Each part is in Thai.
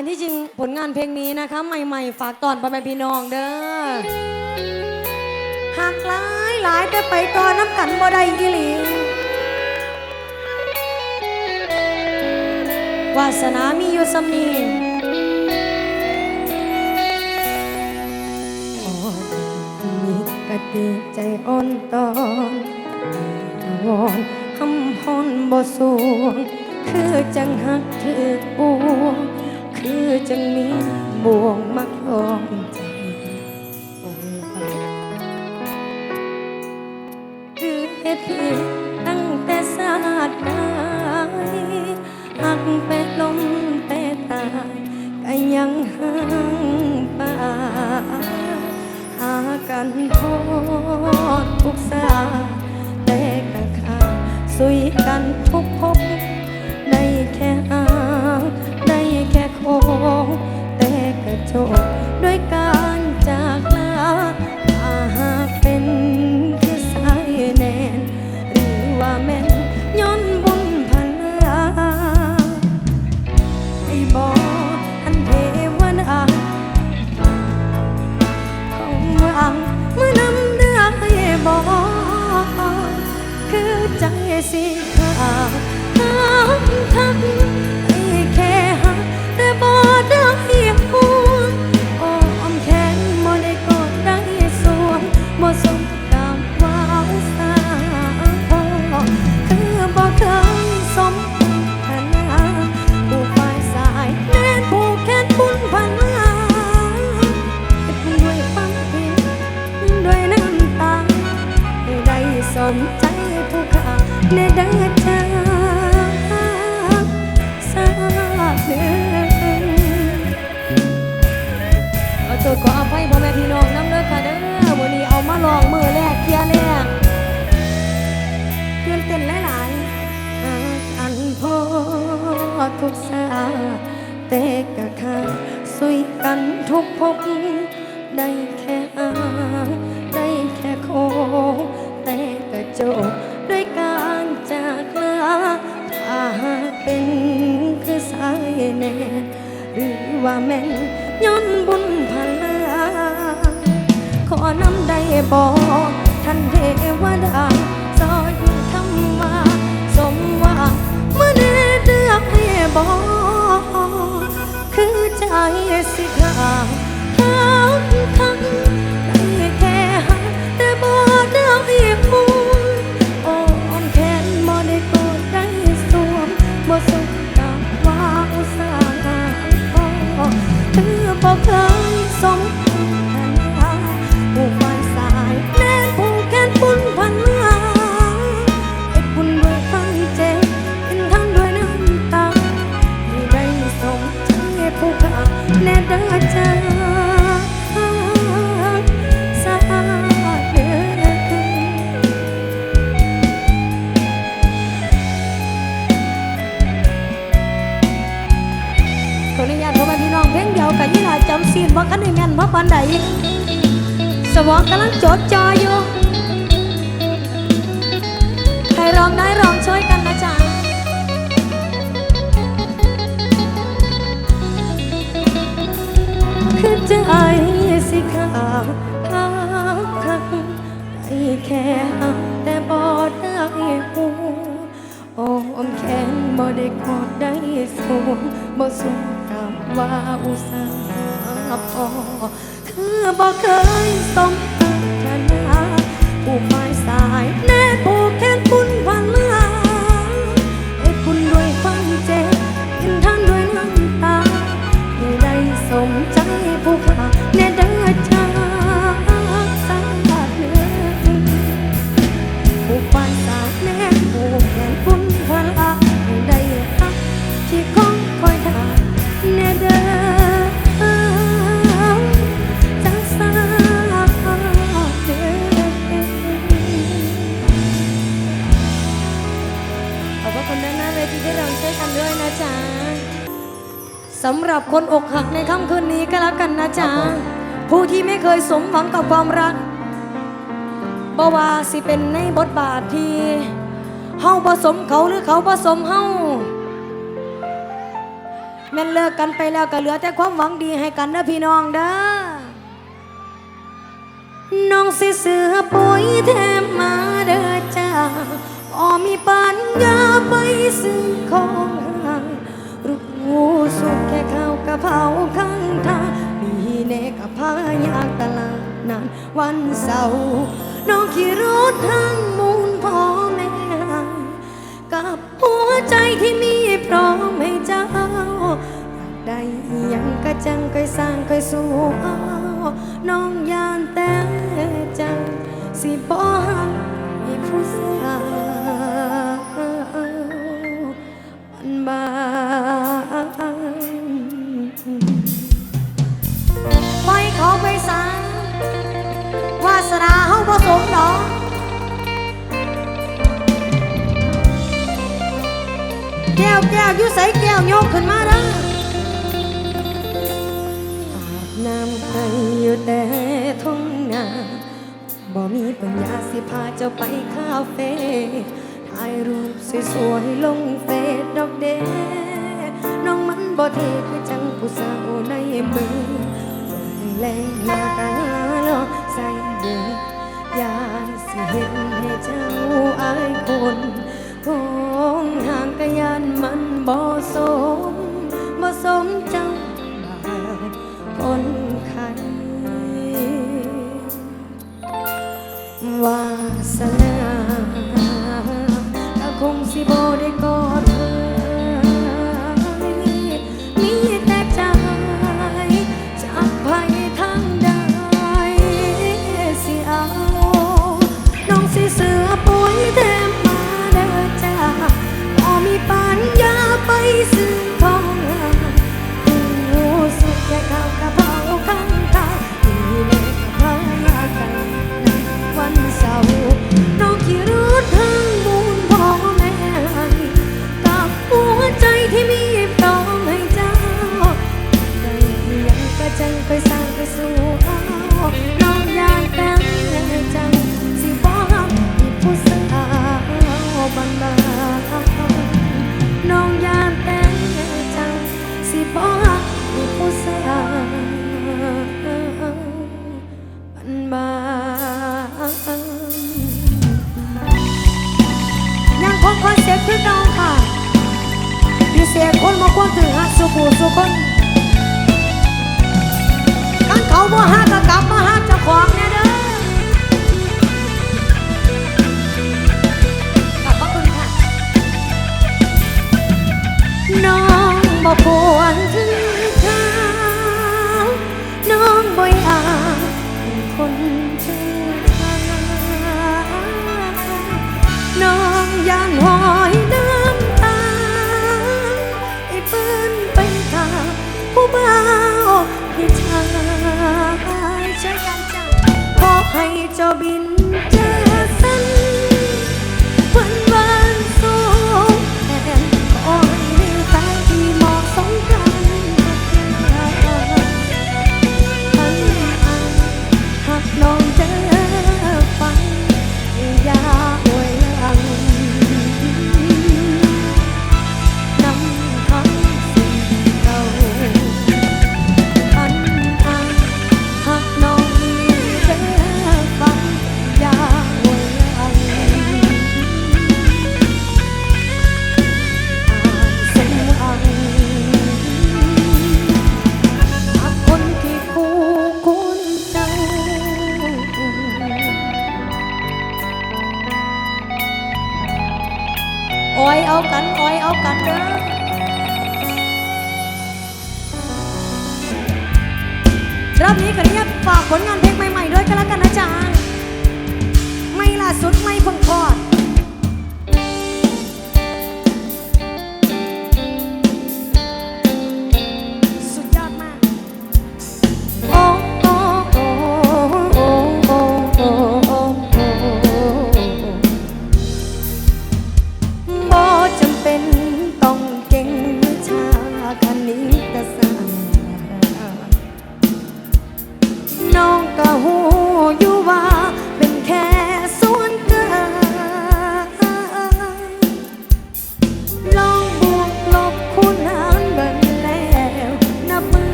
อันที่จริงผลงานเพลงนี้นะคะ ใหม่ๆ ฝากตอนพ่อแม่พี่น้องเด้อหากหลายหลายแต่ไปก่อนน้ำกันบ่ได้อีหลีวาสนามีอยู่สำนีอ่อนมีกะติใจอ่อนตอนวอนคำพรบ่สวงคือจังหักถือปวง คือจังมีบ่วงมักยอมใจคือเหตุผิดตั้งแต่ศาสตร์กายหักไปลมไปตายก็ยังห่างป่าหากันพอดทุกสาแต่กัขาดสุยกันทุกพบ โจกด้วยการจากลาอาหากเป็นคือสายแนนหรือว่าแม่นย้อนบุญพันลาไอ้บอกทันเทวดาของวังเมื่อนำเดือให้บอกคือใจสิขาดทักทัก กันทุกได้แค่อางได้แค่โคแต่กระจกด้วยการจากลาถ้าหากเป็นคือสายแน่หรือว่าแม่นย้อนบุญพลาขอนำได้บอกท่านเทวดาซอยคำว่าสมว่าเมื่อได้เลือกให้บอก ใจสิขาดทั้งทั้งได้แค่หักแต่บ่ได้ห่ ขาดหักคักได้แค่หักแต่บ่ได้หูโอ้อมแขนบ่ได้กอดได้สูงบ่สูงกับว่าอุตส่าห์พอคือบ่เคยสมปรารถนะผู้ไม รับคนอกหักในค่ำคืนนี้ก็แล้วกันนะจ๊ะ ผู้ที่ไม่เคยสมหวังกับความรักบ่ว่าสิเป็นในบทบาทที่เฮาผสมเขาหรือเขาผสมเฮาแม่นเลิกกันไปแล้วก็เหลือแต่ความหวังดีให้กันเด้อพี่น้องเด้อน้องสิเสือปุ๋ยแถมมาเด้อจ้าพอมีปัญญาไปซื้อของห่างรู้สุข แค่ข้าวกะเพราข้างทางมีเนกับพายากตลาดนัดวันเสาร์น้องขี่รถทางมูลพ่อแม่ กับหัวใจที่มีพร้อมให้เจ้าอยากได้ยังก็จังเคยสร้างเคยสู้เอาน้องยานแต่จังสิบ่หักให้ผู้สาวมั นาเฮาบ่สมดอกแก้วแก้วยู่ใส่แก้วโยกขึ้นมาเด้ออาบน้ำให้อยู่แต่ทุ่งนาบ่มีปัญญาสิพาเจ้าไปคาเฟ่ถ่ายรูปสวยๆลงเฟซดอกเดน้องมันบ่เท่คือจังผู้สาวในมือแรงหน้ากา เห็นให้เจ้าอายคนคงห่างกันยันมันบ่โซ สิเสือปุ๋ยแถมมาเด้อจ้าพอมีปัญญาไปซื้อทองหูสุดแค่ข้าวกะเพา คือเก่าค่ะพิเศษคนมาควรถึงหักสุขูสุคนกันเขาบ่ฮักก็กลับมาฮักเจ้าของแน่เด้อกลับขอบคุณค่ะ น้องบ่ควรถึงเขาน้องบ่อยากเป็นคนเชื่อน้องย่านหอ บาพี่ชายช่วยกันจ้ะขอให้เจ้าบินเจอ อ้อยเอากันอ้อยเอากันเด้อรอบนี้ขออนุญาตฝากผลงานเพลงใหม่ ๆ ด้วยกันแล้วกันนะจ๊ะไม่ล่าสุดไม่เพิ่งคอด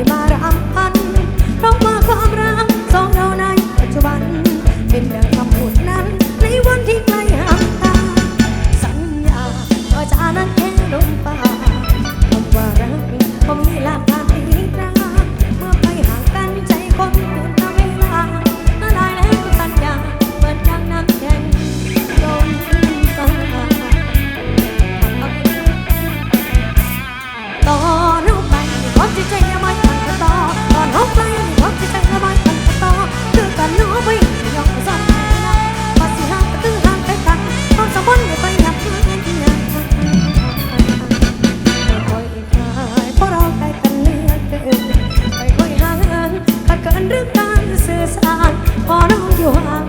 ได้มารับ หรือการสื่อสารพอน้องอยู่ห่า